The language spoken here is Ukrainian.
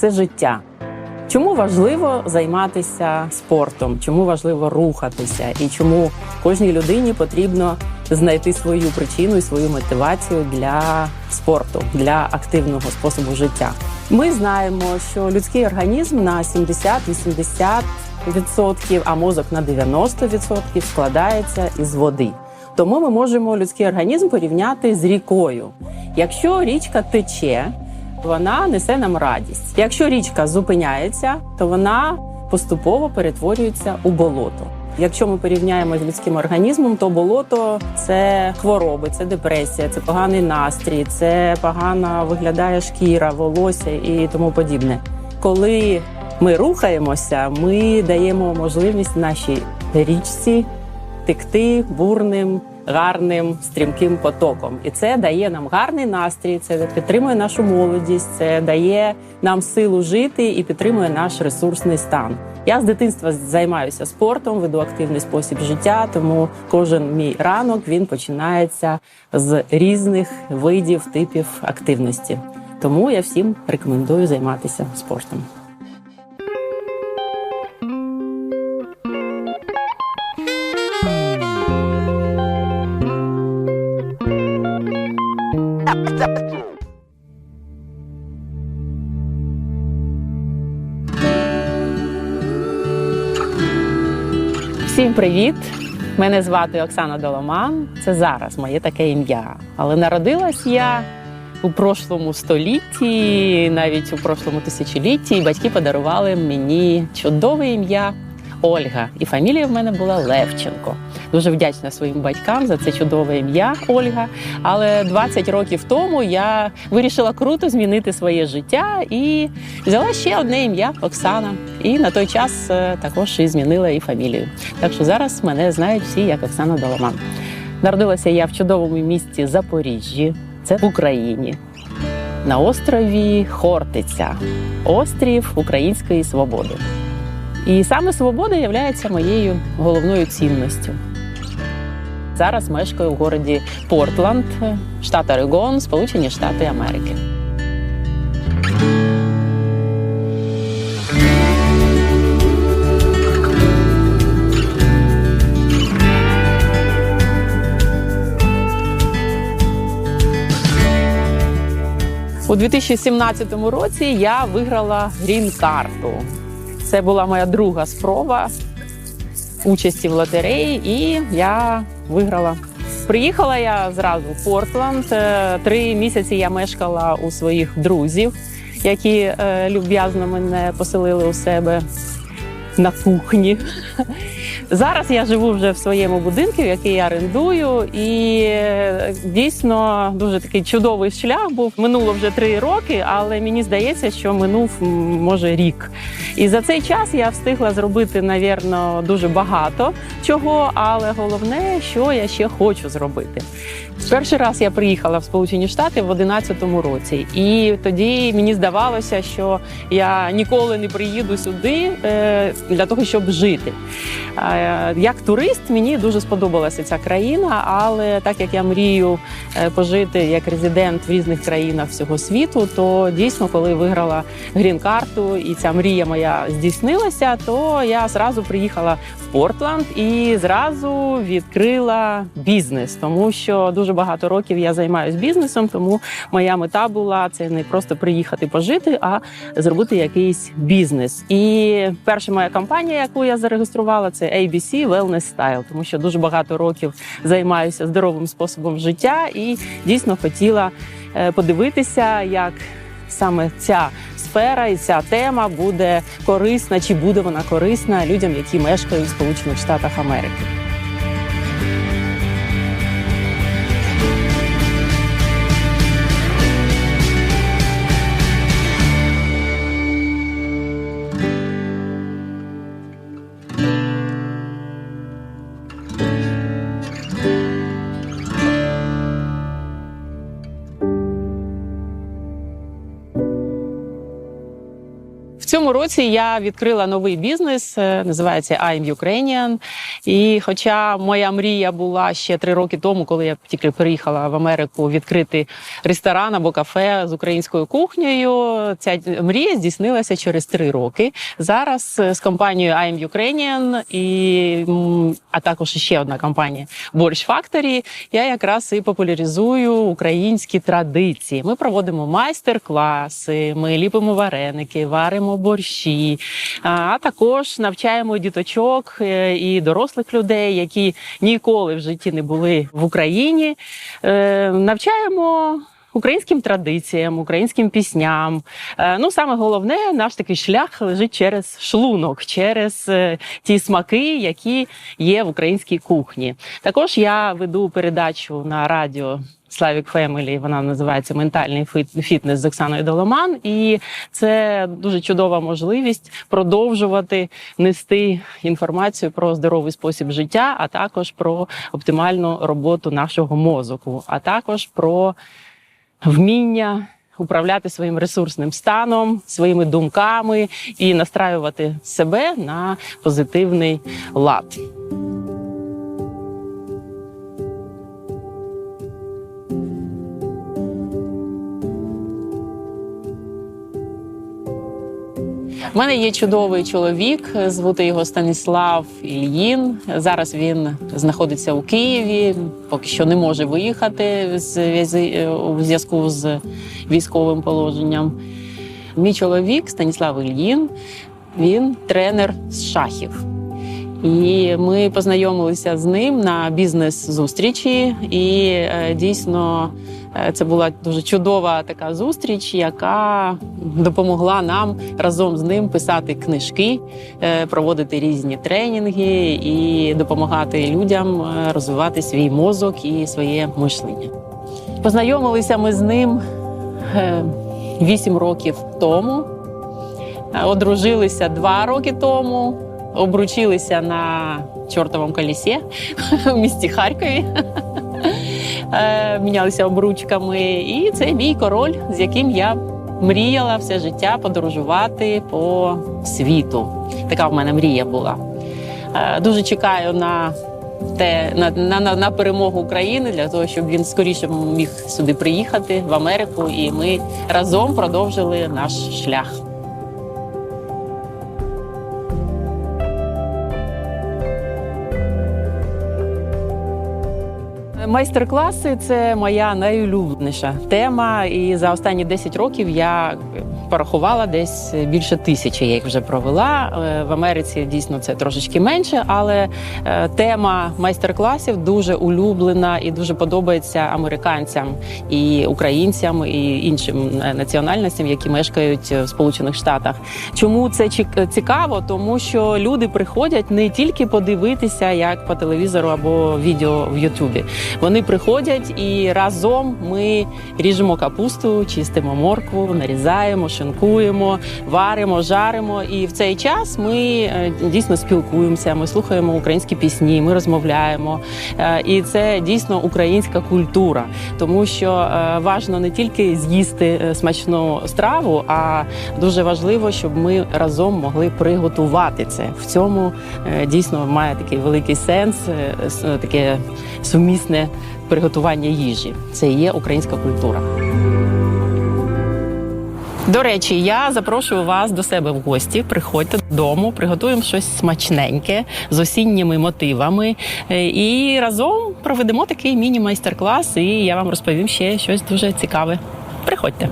Це життя. Чому важливо займатися спортом? Чому важливо рухатися? І чому кожній людині потрібно знайти свою причину і свою мотивацію для спорту, для активного способу життя? Ми знаємо, що людський організм на 70-80%, а мозок на 90% складається із води. Тому ми можемо людський організм порівняти з рікою. Якщо річка тече, вона несе нам радість. Якщо річка зупиняється, то вона поступово перетворюється у болото. Якщо ми порівняємо з людським організмом, то болото це хвороби, це депресія, це поганий настрій, це погано виглядає шкіра, волосся і тому подібне. Коли ми рухаємося, ми даємо можливість нашій річці текти бурним, гарним, стрімким потоком. І це дає нам гарний настрій, це підтримує нашу молодість, це дає нам силу жити і підтримує наш ресурсний стан. Я з дитинства займаюся спортом, веду активний спосіб життя, тому кожен мій ранок він починається з різних видів типів активності. Тому я всім рекомендую займатися спортом. Всім привіт! Мене звати Оксана Доломан. Це зараз моє таке ім'я. Але народилась я у прошлому столітті, навіть у прошлому тисячолітті, і батьки подарували мені чудове ім'я Ольга. І фамілія в мене була Левченко. Дуже вдячна своїм батькам за це чудове ім'я Ольга. Але 20 років тому я вирішила круто змінити своє життя і взяла ще одне ім'я Оксана. І на той час е, також і змінила і фамілію. Так що зараз мене знають всі як Оксана Доломан. Народилася я в чудовому місті Запоріжжі, це в Україні. На острові Хортиця, острів Української свободи. І саме свобода є моєю головною цінністю. Зараз мешкаю у городі Портланд, штат Орегон, Сполучені Штати Америки. У 2017 році я виграла грін-карту. Це була моя друга спроба участі в лотереї, і я виграла. Приїхала я зразу в Портланд. Е, три місяці я мешкала у своїх друзів, які е, люб'язно мене поселили у себе на кухні. Зараз я живу вже в своєму будинку, який я орендую, і е, дійсно дуже такий чудовий шлях був. Минуло вже три роки, але мені здається, що минув може рік. І за цей час я встигла зробити, навірно, дуже багато чого, але головне, що я ще хочу зробити. Перший раз я приїхала в Сполучені Штати в 2011 році, і тоді мені здавалося, що я ніколи не приїду сюди е, для того, щоб жити. Е, як турист мені дуже сподобалася ця країна, але так як я мрію е, пожити як резидент в різних країнах всього світу, то дійсно, коли виграла грін-карту і ця мрія моя здійснилася, то я зразу приїхала в Портланд і зразу відкрила бізнес, тому що дуже багато років я займаюся бізнесом, тому моя мета була це не просто приїхати пожити, а зробити якийсь бізнес. І перша моя компанія, яку я зареєструвала, це ABC Wellness Style, тому що дуже багато років займаюся здоровим способом життя і дійсно хотіла е, подивитися, як саме ця сфера і ця тема буде корисна, чи буде вона корисна людям, які мешкають в Сполучених Штатах Америки. Цьому році я відкрила новий бізнес, е, називається I'm Ukrainian. І хоча моя мрія була ще три роки тому, коли я тільки приїхала в Америку відкрити ресторан або кафе з українською кухнею, ця мрія здійснилася через три роки. Зараз е, з компанією I'm Ukrainian і а також ще одна компанія Борщ Factory, я якраз і популяризую українські традиції. Ми проводимо майстер-класи, ми ліпимо вареники, варимо борщі, а також навчаємо діточок е, і дорослих людей, які ніколи в житті не були в Україні. Е, Навчаємо. Українським традиціям, українським пісням. Е, Ну, саме головне, наш такий шлях лежить через шлунок, через ті смаки, які є в українській кухні. Також я веду передачу на радіо Slavic Family, Вона називається Ментальний фітнес з Оксаною Доломан. І це дуже чудова можливість продовжувати нести інформацію про здоровий спосіб життя, а також про оптимальну роботу нашого мозку, а також про вміння управляти своїм ресурсним станом, своїми думками і настраювати себе на позитивний лад. У мене є чудовий чоловік, звути його Станіслав Ільїн. Зараз він знаходиться у Києві, поки що не може виїхати з у зв'язку з військовим положенням. Мій чоловік Станіслав Ільїн, він тренер з шахів. І ми познайомилися з ним на бізнес-зустрічі, і е, дійсно е, це була дуже чудова така зустріч, яка допомогла нам разом з ним писати книжки, е, проводити різні тренінги і допомагати людям розвивати свій мозок і своє мишлення. Познайомилися ми з ним вісім років тому, одружилися два роки тому обручилися на чортовому колісі в місті Харкові. Е, Мінялися обручками. І це мій король, з яким я мріяла все життя подорожувати по світу. Така в мене мрія була. Е, Дуже чекаю на те на, на, на, на перемогу України для того, щоб він скоріше міг сюди приїхати в Америку, і ми разом продовжили наш шлях. Майстер-класи це моя найулюбленіша тема. І за останні 10 років я порахувала десь більше тисячі. Я їх вже провела. Е, В Америці дійсно це трошечки менше, але е, тема майстер-класів дуже улюблена і дуже подобається американцям і українцям і іншим е, національностям, які мешкають в Сполучених Штатах. Чому це цікаво? Тому що люди приходять не тільки подивитися, як по телевізору або відео в Ютубі. Вони приходять і разом ми ріжемо капусту, чистимо моркву, нарізаємо, шинкуємо, варимо, жаримо. І в цей час ми е, дійсно спілкуємося. Ми слухаємо українські пісні, ми розмовляємо. Е, І це дійсно українська культура, тому що е, важно не тільки з'їсти смачну страву, а дуже важливо, щоб ми разом могли приготувати це. В цьому дійсно має такий великий сенс, таке сумісне приготування їжі. Це є українська культура. До речі, я запрошую вас до себе в гості. Приходьте додому, приготуємо щось смачненьке з осінніми мотивами. е, І разом проведемо такий міні-майстер-клас, і я вам розповім ще щось дуже цікаве. Приходьте.